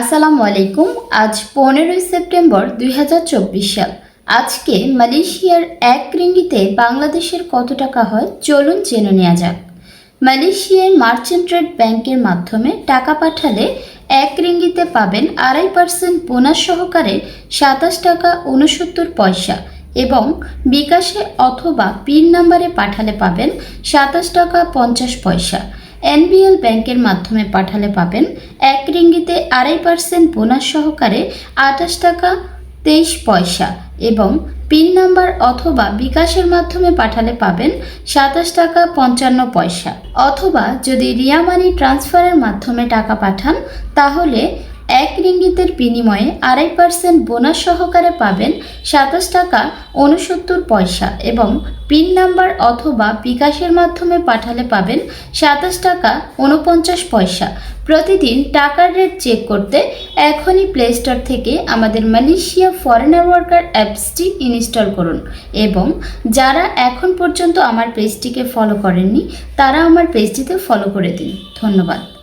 আসসালামু আলাইকুম। আজ পনেরোই সেপ্টেম্বর দুই হাজার চব্বিশ সাল। আজকে মালয়েশিয়ার এক রিঙ্গিতে বাংলাদেশের কত টাকা হয়? চলুন জেনে নেওয়া যাক। মালয়েশিয়ার মার্চেন্ট ট্রেড ব্যাংকের মাধ্যমে টাকা পাঠালে এক রিঙ্গিতে পাবেন আড়াই পার্সেন্ট বোনাস সহকারে সাতাশ টাকা উনসত্তর পয়সা এবং বিকাশে অথবা পিন নাম্বারে পাঠালে পাবেন সাতাশ টাকা পঞ্চাশ পয়সা। এনবিএল ব্যাংকের মাধ্যমে পাঠালে পাবেন এক রিঙ্গিতে আড়াই পার্সেন্ট বোনাস সহকারে আঠাশ টাকা তেইশ পয়সা এবং পিন নাম্বার অথবা বিকাশের মাধ্যমে পাঠালে পাবেন সাতাশ টাকা পঞ্চান্ন পয়সা। অথবা যদি রিয়া মানি ট্রান্সফারের মাধ্যমে টাকা পাঠান, তাহলে এক রিঙ্গিতের বিনিময়ে আড়াই পার্সেন্ট বোনাস সহকারে পাবেন সাতাশ টাকা উনসত্তর পয়সা এবং পিন নাম্বার অথবা বিকাশের মাধ্যমে পাঠালে পাবেন সাতাশ টাকা উনপঞ্চাশ পয়সা। প্রতিদিন টাকার রেট চেক করতে এখনই প্লে স্টোর থেকে আমাদের মালয়েশিয়া ফরেনার ওয়ার্কার অ্যাপসটি ইনস্টল করুন এবং যারা এখন পর্যন্ত আমার পেজটিকে ফলো করেননি, তারা আমার পেজটিতে ফলো করে দিন। ধন্যবাদ।